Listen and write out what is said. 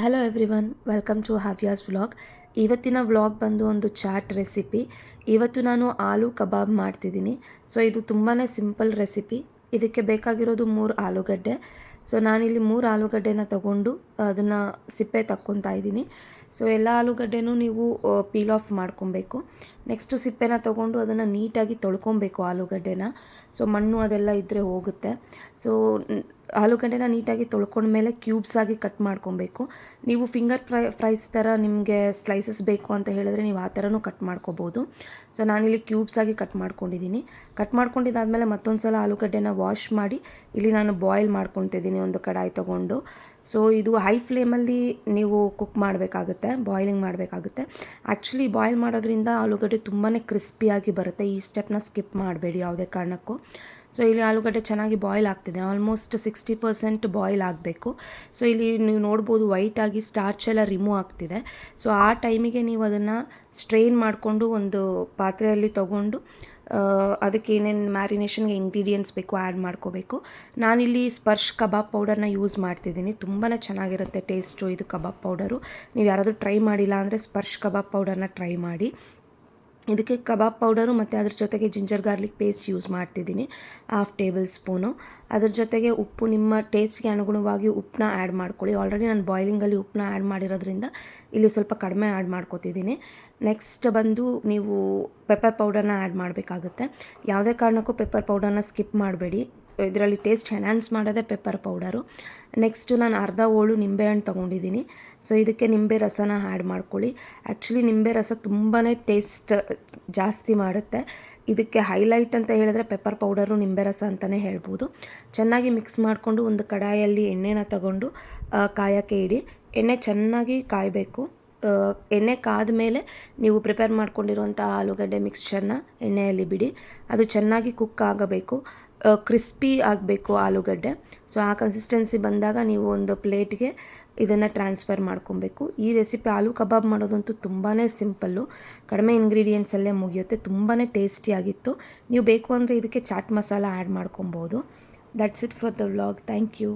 Hello everyone welcome to Havyas vlog ಇವತ್ತಿನ vlog ಬಂದು ಒಂದು ಚಾಟ್ ರೆಸಿಪಿ ಇವತ್ತು ನಾನು ಆಲೂ ಕಬಾಬ್ ಮಾಡ್ತಿದ್ದೀನಿ. ಸೊ ಇದು ತುಂಬಾ ಸಿಂಪಲ್ ರೆಸಿಪಿ ಇದಕ್ಕೆ ಬೇಕಾಗಿರೋದು ಮೂರು ಆಲೂಗಡ್ಡೆ. ಸೊ ನಾನಿಲ್ಲಿ ಮೂರು ಆಲೂಗಡ್ಡೆನ ತಗೊಂಡು ಅದನ್ನು ಸಿಪ್ಪೆ ತಕ್ಕೊತಾ ಇದ್ದೀನಿ. ಸೊ ಎಲ್ಲ ಆಲೂಗಡ್ಡೆನೂ ನೀವು ಪೀಲ್ ಆಫ್ ಮಾಡ್ಕೊಬೇಕು. ನೆಕ್ಸ್ಟು ಸಿಪ್ಪೆನ ತೊಗೊಂಡು ಅದನ್ನು ನೀಟಾಗಿ ತೊಳ್ಕೊಬೇಕು ಆಲೂಗಡ್ಡೆನ. ಸೊ ಮಣ್ಣು ಅದೆಲ್ಲ ಇದ್ದರೆ ಹೋಗುತ್ತೆ. ಸೊ ಆಲೂಗಡ್ಡೆನ ನೀಟಾಗಿ ತೊಳ್ಕೊಂಡ್ಮೇಲೆ ಕ್ಯೂಬ್ಸ್ ಆಗಿ ಕಟ್ ಮಾಡ್ಕೊಬೇಕು. ನೀವು ಫಿಂಗರ್ ಫ್ರೈ ಫ್ರೈಸ್ ಥರ ನಿಮಗೆ ಸ್ಲೈಸಸ್ ಬೇಕು ಅಂತ ಹೇಳಿದ್ರೆ ನೀವು ಆ ಥರನೂ ಕಟ್ ಮಾಡ್ಕೋಬೋದು. ಸೊ ನಾನಿಲ್ಲಿ ಕ್ಯೂಬ್ಸ್ ಆಗಿ ಕಟ್ ಮಾಡ್ಕೊಂಡಿದ್ದೀನಿ ಕಟ್ ಮಾಡ್ಕೊಂಡಿದ್ದಾದಮೇಲೆ ಮತ್ತೊಂದು ಸಲ ಆಲೂಗಡ್ಡೆನ ವಾಶ್ ಮಾಡಿ ಇಲ್ಲಿ ನಾನು ಬಾಯ್ಲ್ ಮಾಡ್ಕೊತಿದ್ದೀನಿ ಒಂದು ಕಡಾಯಿ ತೊಗೊಂಡು. ಸೊ ಇದು ಹೈ ಫ್ಲೇಮಲ್ಲಿ ನೀವು ಕುಕ್ ಮಾಡಬೇಕಾಗುತ್ತೆ ಬಾಯ್ಲಿಂಗ್ ಮಾಡಬೇಕಾಗುತ್ತೆ. ಆ್ಯಕ್ಚುಲಿ ಬಾಯ್ಲ್ ಮಾಡೋದ್ರಿಂದ ಆಲೂಗಡ್ಡೆ ತುಂಬಾ ಕ್ರಿಸ್ಪಿಯಾಗಿ ಬರುತ್ತೆ. ಈ ಸ್ಟೆಪ್ನ ಸ್ಕಿಪ್ ಮಾಡಬೇಡಿ ಯಾವುದೇ ಕಾರಣಕ್ಕೂ. ಸೊ ಇಲ್ಲಿ ಆಲೂಗಡ್ಡೆ ಚೆನ್ನಾಗಿ ಬಾಯ್ಲ್ ಆಗ್ತಿದೆ. ಆಲ್ಮೋಸ್ಟ್ ಸಿಕ್ಸ್ಟಿ ಪರ್ಸೆಂಟ್ ಬಾಯ್ಲ್ ಆಗಬೇಕು. ಸೊ ಇಲ್ಲಿ ನೀವು ನೋಡ್ಬೋದು ವೈಟಾಗಿ ಸ್ಟಾರ್ಚ್ ಎಲ್ಲ ರಿಮೂವ್ ಆಗ್ತಿದೆ. ಸೊ ಆ ಟೈಮಿಗೆ ನೀವು ಅದನ್ನು ಸ್ಟ್ರೈನ್ ಮಾಡಿಕೊಂಡು ಒಂದು ಪಾತ್ರೆಯಲ್ಲಿ ತೊಗೊಂಡು ಅದಕ್ಕೆ ಏನೇನು ಮ್ಯಾರಿನೇಷನ್ಗೆ ಇಂಗ್ರೀಡಿಯೆಂಟ್ಸ್ ಬೇಕು ಆ್ಯಡ್ ಮಾಡ್ಕೋಬೇಕು. ನಾನಿಲ್ಲಿ ಸ್ಪರ್ಶ್ ಕಬಾಬ್ ಪೌಡರ್ನ ಯೂಸ್ ಮಾಡ್ತಿದ್ದೀನಿ. ತುಂಬಾ ಚೆನ್ನಾಗಿರುತ್ತೆ ಟೇಸ್ಟು ಇದು ಕಬಾಬ್ ಪೌಡರು ನೀವು ಯಾರಾದರೂ ಟ್ರೈ ಮಾಡಿಲ್ಲ ಅಂದರೆ ಸ್ಪರ್ಶ್ ಕಬಾಬ್ ಪೌಡರ್ನ ಟ್ರೈ ಮಾಡಿ. ಇದಕ್ಕೆ ಕಬಾಬ್ ಪೌಡರು ಮತ್ತು ಅದ್ರ ಜೊತೆಗೆ ಜಿಂಜರ್ ಗಾರ್ಲಿಕ್ ಪೇಸ್ಟ್ ಯೂಸ್ ಮಾಡ್ತಿದ್ದೀನಿ. Half tablespoon. ಅದ್ರ ಜೊತೆಗೆ ಉಪ್ಪು, ನಿಮ್ಮ ಟೇಸ್ಟ್ಗೆ ಅನುಗುಣವಾಗಿ ಉಪ್ಪನ್ನ ಆ್ಯಡ್ ಮಾಡ್ಕೊಳ್ಳಿ. ಆಲ್ರೆಡಿ ನಾನು ಬಾಯ್ಲಿಂಗಲ್ಲಿ ಉಪ್ಪನ್ನ ಆ್ಯಡ್ ಮಾಡಿರೋದ್ರಿಂದ ಇಲ್ಲಿ ಸ್ವಲ್ಪ ಕಡಿಮೆ ಆ್ಯಡ್ ಮಾಡ್ಕೋತಿದ್ದೀನಿ. ನೆಕ್ಸ್ಟ್ ಬಂದು ನೀವು ಪೆಪ್ಪರ್ ಪೌಡರ್ನ ಆ್ಯಡ್ ಮಾಡಬೇಕಾಗುತ್ತೆ. ಯಾವುದೇ ಕಾರಣಕ್ಕೂ ಪೆಪ್ಪರ್ ಪೌಡರ್ನ ಸ್ಕಿಪ್ ಮಾಡಬೇಡಿ. ಇದರಲ್ಲಿ ಟೇಸ್ಟ್ ಎನ್ಹಾನ್ಸ್ ಮಾಡೋದೇ ಪೆಪ್ಪರ್ ಪೌಡರು ನೆಕ್ಸ್ಟು ನಾನು ಅರ್ಧ ಹೋಳು ನಿಂಬೆಹಣ್ಣು ತೊಗೊಂಡಿದ್ದೀನಿ ಸೊ ಇದಕ್ಕೆ ನಿಂಬೆ ರಸನ ಆ್ಯಡ್ ಮಾಡ್ಕೊಳ್ಳಿ. ಆ್ಯಕ್ಚುಲಿ ನಿಂಬೆ ರಸ ತುಂಬಾ ಟೇಸ್ಟ್ ಜಾಸ್ತಿ ಮಾಡುತ್ತೆ. ಇದಕ್ಕೆ ಹೈಲೈಟ್ ಅಂತ ಹೇಳಿದ್ರೆ ಪೆಪ್ಪರ್ ಪೌಡರು ನಿಂಬೆ ರಸ ಅಂತಲೇ ಹೇಳ್ಬೋದು. ಚೆನ್ನಾಗಿ ಮಿಕ್ಸ್ ಮಾಡಿಕೊಂಡು ಒಂದು ಕಡಾಯಲ್ಲಿ ಎಣ್ಣೆನ ತಗೊಂಡು ಕಾಯೋಕ್ಕೆ ಇಡಿ. ಎಣ್ಣೆ ಚೆನ್ನಾಗಿ ಕಾಯಬೇಕು. ಎಣ್ಣೆ ಕಾದ ಮೇಲೆ ನೀವು ಪ್ರಿಪೇರ್ ಮಾಡ್ಕೊಂಡಿರುವಂಥ ಆಲೂಗಡ್ಡೆ ಮಿಕ್ಸ್ಚರ್ನ ಎಣ್ಣೆಯಲ್ಲಿ ಬಿಡಿ. ಅದು ಚೆನ್ನಾಗಿ ಕುಕ್ ಆಗಬೇಕು. ಕ್ರಿಸ್ಪಿ ಆಗಬೇಕು ಆಲೂಗಡ್ಡೆ. ಸೊ ಆ ಕನ್ಸಿಸ್ಟೆನ್ಸಿ ಬಂದಾಗ ನೀವು ಒಂದು ಪ್ಲೇಟ್ಗೆ ಇದನ್ನು ಟ್ರಾನ್ಸ್ಫರ್ ಮಾಡ್ಕೊಬೇಕು. ಈ ರೆಸಿಪಿ ಆಲೂ ಕಬಾಬ್ ಮಾಡೋದಂತೂ ತುಂಬಾ ಸಿಂಪಲ್ಲು ಕಡಿಮೆ ಇಂಗ್ರೀಡಿಯೆಂಟ್ಸಲ್ಲೇ ಮುಗಿಯುತ್ತೆ. ತುಂಬಾ ಟೇಸ್ಟಿಯಾಗಿತ್ತು ನೀವು ಬೇಕು ಅಂದರೆ ಇದಕ್ಕೆ ಚಾಟ್ ಮಸಾಲ ಆ್ಯಡ್ ಮಾಡ್ಕೊಬೋದು. That's it for the vlog thank you